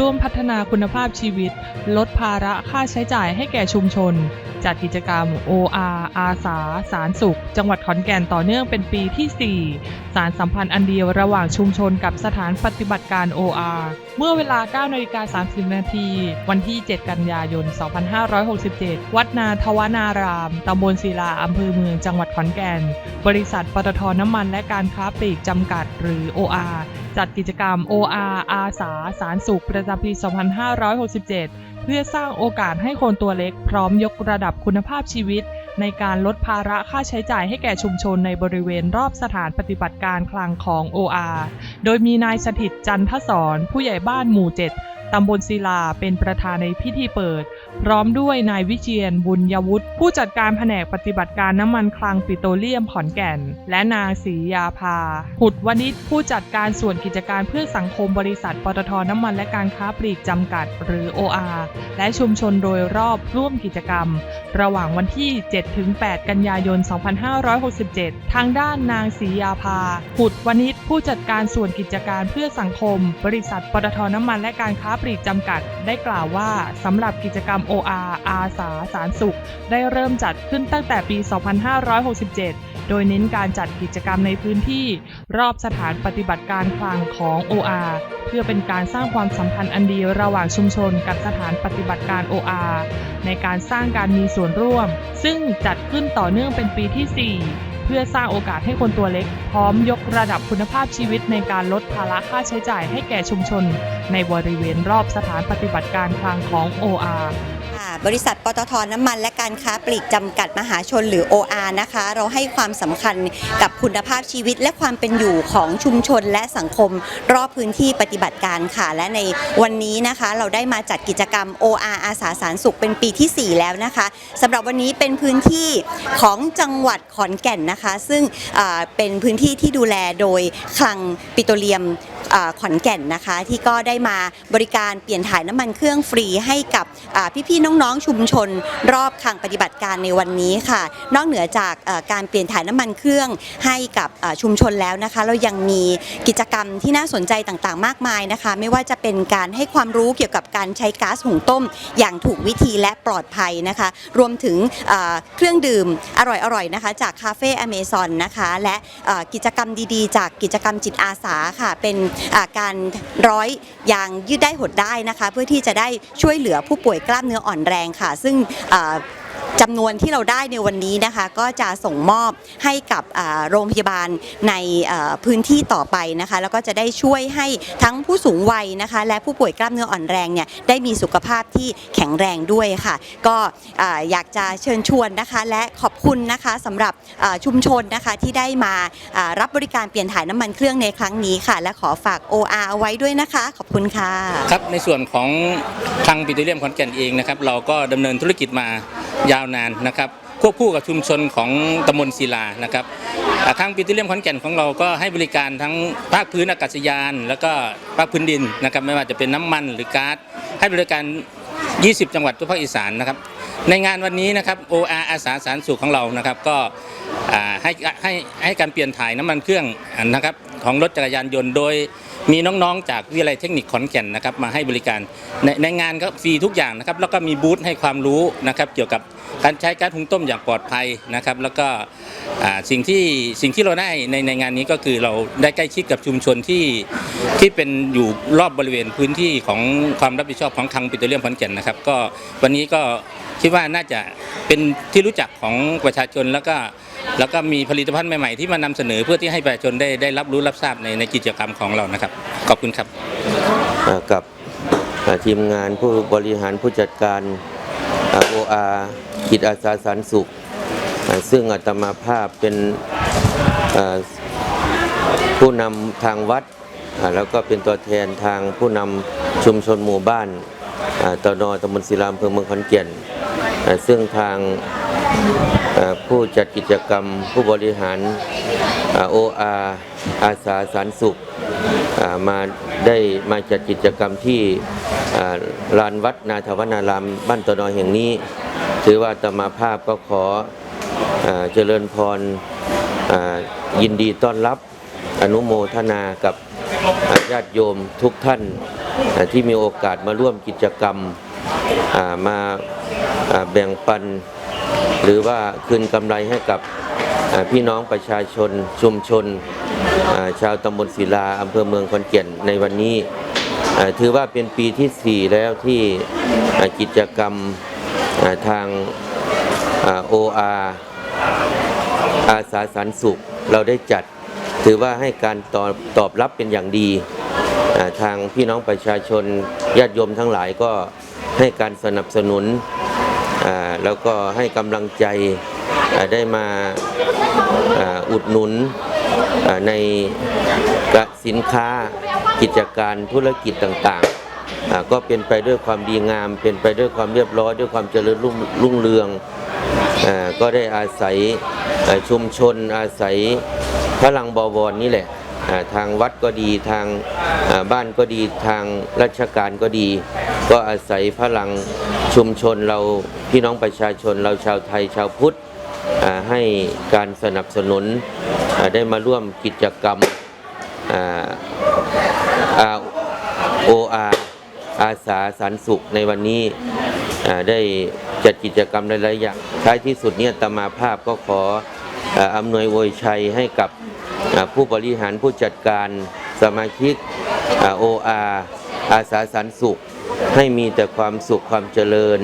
ร่วมพัฒนาคุณภาพชีวิต ลดภาระค่าใช้จ่ายให้แก่ชุมชน จัดกิจกรรม OR อาสา สารสุข จังหวัดขอนแก่นต่อเนื่องเป็นปีที่ 4 สารสัมพันธ์อันเดียวระหว่างชุมชนกับสถานปฏิบัติการ OR เมื่อเวลา 9นาฬิกา30 นาที วันที่ 7 กันยายน 2567 วัดนาทวนาราม ตำบลศิลา อำเภอเมือง จังหวัดขอนแก่น บริษัทปตทน้ำมันและการค้าปลีกจำกัดหรือ OR จัดกิจกรรม OR อาสาสารสุขประจำปี 2567 เพื่อสร้างโอกาสให้คนตัวเล็กพร้อมยกระดับคุณภาพชีวิต ในการลดภาระค่าใช้จ่ายให้แก่ชุมชนในบริเวณรอบสถานปฏิบัติการคลังของ OR โดยมีนายสถิตจันทศรผู้ใหญ่บ้านหมู่ 7 ตำบลศิลาเป็นประธานในพิธีเปิด พร้อมด้วยนายวิเชียนบุญยวุฒิผู้จัดการแผนกปฏิบัติการน้ำมันคลังปิโตรเลียมขอนแก่น และนางศรียาภาหุดวณิชผู้จัดการส่วนกิจการเพื่อสังคมบริษัทปตทน้ำมันและการค้าปลีกจำกัด หรือ OR และชุมชนโดยรอบร่วมกิจกรรม ระหว่างวันที่ 7-8 กันยายน 2567 ทางด้านนางศรียาภาหุดวณิชผู้จัดการส่วนกิจการเพื่อสังคม บริษัทปตทน้ำมันและการค้าปลีกจำกัดได้กล่าวว่าสำหรับกิจกรรม OR อาสาสารสุข ได้เริ่มจัดขึ้นตั้งแต่ปี 2567 โดยเน้นการจัดกิจกรรมในพื้นที่ รอบสถานปฏิบัติการคลังของ OR เพื่อเป็นการสร้างความสัมพันธ์อันดีระหว่างชุมชนกับสถานปฏิบัติการ OR ในการสร้างการมีส่วนร่วม ซึ่งจัดขึ้นต่อเนื่องเป็นปีที่ 4 พื่อสร้างโอกาสให้คนตัวเล็ก พร้อมยกระดับคุณภาพชีวิตในการลดภาระค่าใช้จ่ายให้แก่ชุมชน ในบริเวณรอบสถานปฏิบัติการคลังของ OR บริษัทปตทน้ำมัน และการค้าปลีกจำกัดมหาชนหรือ OR นะคะ เราให้ความสำคัญกับคุณภาพชีวิตและความเป็นอยู่ของชุมชนและสังคม รอบพื้นที่ปฏิบัติการค่ะ และในวันนี้นะคะ เราได้มาจัดกิจกรรม OR อาสาสารสุขเป็นปีที่ 4 แล้วนะคะสำหรับวันนี้เป็นพื้นที่ของจังหวัดขอนแก่นนะคะ ซึ่งเป็นพื้นที่ที่ดูแลโดยคลังปิโตรเลียม ขอนแก่นนะคะ ที่ก็ได้มาบริการเปลี่ยนถ่ายน้ำมันเครื่องฟรีให้กับพี่ๆน้องๆชุมชน รอบคลังปฏิบัติการในวันนี้ค่ะ นอกเหนือจากการเปลี่ยนถ่ายน้ำมันเครื่องให้กับชุมชนแล้วนะคะ เรายังมีกิจกรรมที่น่าสนใจต่างๆ มากมายนะคะ ไม่ว่าจะเป็นการให้ความรู้เกี่ยวกับการใช้ก๊าซหุงต้ม อย่างถูกวิธีและปลอดภัยนะคะ รวมถึงเครื่องดื่มอร่อยๆนะคะจากคาเฟ่อเมซอนนะคะและกิจกรรมดีๆ จากกิจกรรมจิตอาสาค่ะเป็นการร้อยยางยืดได้หดได้นะคะ เพื่อที่จะได้ช่วยเหลือผู้ป่วยกล้ามเนื้ออ่อนแรงค่ะ ซึ่ง จำนวนที่เราได้ในวันนี้นะคะ ก็จะส่งมอบให้กับโรงพยาบาลในพื้นที่ต่อไปนะคะ แล้วก็จะได้ช่วยให้ทั้งผู้สูงวัยนะคะ และผู้ป่วยกล้ามเนื้ออ่อนแรงเนี่ยได้มีสุขภาพที่แข็งแรงด้วยค่ะ ก็อ่าอยากจะเชิญชวนนะคะ และขอบคุณนะคะสำหรับชุมชนนะคะที่ได้มาอ่ารับบริการเปลี่ยนถ่ายน้ำมันเครื่องในครั้งนี้ค่ะ และขอฝาก OR เอาไว้ด้วยนะคะ ขอบคุณค่ะครับในส่วนของคลังปิโตรเลียมขอนแก่นเองนะครับเราก็ดำเนินธุรกิจมา ยาวนานนะครับควบคู่กับชุมชนของตำบลศิลานะครับอาคลังปิโตรเลียมขอนแก่นของเราก็ให้บริการทั้งภาคพื้นอากาศยาน แล้วก็ภาคพื้นดินนะครับไม่ว่าจะเป็นน้ำมันหรือก๊าซให้บริการ 20 จังหวัดทั่วภาคอีสานนะครับในงานวันนี้นะครับ OR อาสาสารสุขของเรานะครับก็ให้ให้ให้การเปลี่ยนถ่ายน้ำมันเครื่องนะครับ ของรถจักรยานยนต์ โดยมีน้องๆ จากวิทยาลัยเทคนิคขอนแก่นนะครับมาให้บริการในในงานก็ฟรีทุกอย่างนะครับแล้วก็มีบูธให้ความรู้นะครับเกี่ยวกับการใช้ก๊าซหุงต้มอย่างปลอดภัยนะครับ แล้วก็สิ่งที่สิ่งที่เราได้ในในงานนี้ก็คือเราได้ใกล้ชิดกับชุมชนที่ที่เป็นอยู่รอบบริเวณพื้นที่ของความรับผิดชอบของคลังปิโตรเลียมขอนแก่นนะครับ ก็วันนี้ก็คิดว่าน่าจะเป็นที่รู้จักของประชาชนแล้วก็ แล้วก็มีผลิตภัณฑ์ใหม่ๆที่มานำเสนอเพื่อที่ให้ประชาชนได้ได้รับรู้รับทราบในในกิจกรรมของเรานะครับ ขอบคุณครับกับทีมงานผู้บริหารผู้จัดการโออาจิตอาสาสารสุข ซึ่งอาตมาภาพเป็นผู้นำทางวัด แล้วก็เป็นตัวแทนทางผู้นำชุมชนหมู่บ้านอ่าตนตำบลศิลาอำเภอเมืองขอนแก่นซึ่งทาง ผู้จัดกิจกรรมผู้บริหารโออาอาสาสารสุขมาได้มาจัดกิจกรรมที่ลานวัดนาทวนารามบ้านตนอยแห่งนี้ ถือว่าตมาภาพก็ขออเจริญพรยินดีต้อนรับอนุโมทนากับญาติโยมทุกท่านที่มีโอกาสมาร่วมกิจกรรมมาแบ่งปัน หรือว่าคืนกำไรให้กับพี่น้องประชาชนชุมชน ชาวตำบลศิลาอำเภอเมืองขอนแก่นในวันนี้ ถือว่าเป็นปีที่ 4 แล้วที่กิจกรรมทางโออาอาสาสันสุขเราได้จัดถือว่าให้การตอบตอบรับเป็นอย่างดี ทางพี่น้องประชาชนญาติโยมทั้งหลายก็ให้การสนับสนุน แล้วก็ให้กำลังใจได้มาอุดหนุนในกะสินค้ากิจการธุรกิจต่างๆ ก็เป็นไปด้วยความดีงาม เป็นไปด้วยความเรียบร้อย ด้วยความเจริญรุ่งเรืองอก็ได้อาศัยชุมชนอาศัยพลังบวรนี่แหละทางวัดก็ดีทางบ้านก็ดีทางราชการก็ดี ก็อาศัยพลังชุมชนเราพี่น้องประชาชนเราชาวไทยชาวพุทธให้การสนับสนุนได้มาร่วมกิจกรรมโออาอาสาสันสุขในวันนี้ได้จัดกิจกรรมหลายๆอย่างท้ายที่สุดเนี่ยตมาภาพก็ขออำนวยอวยชัยให้กับผู้บริหารผู้จัดการสมาชิกโออาอาสาสันสุข ให้มีแต่ความสุขความเจริญ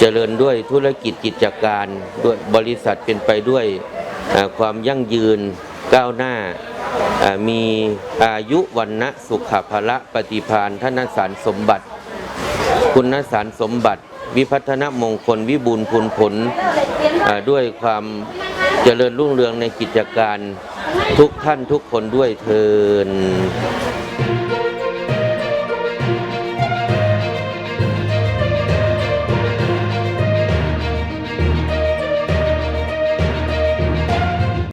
เจริญด้วยธุรกิจกิจการด้วยบริษัทเป็นไปด้วยความยั่งยืนก้าวหน้ามีอายุวันนะสุขภละปฏิพานธนสารสมบัติ คุณสารสมบัติ วิพัฒนมงคลวิบูลย์พูนผลด้วยความเจริญรุ่งเรืองในกิจการทุกท่านทุกคนด้วยเทิน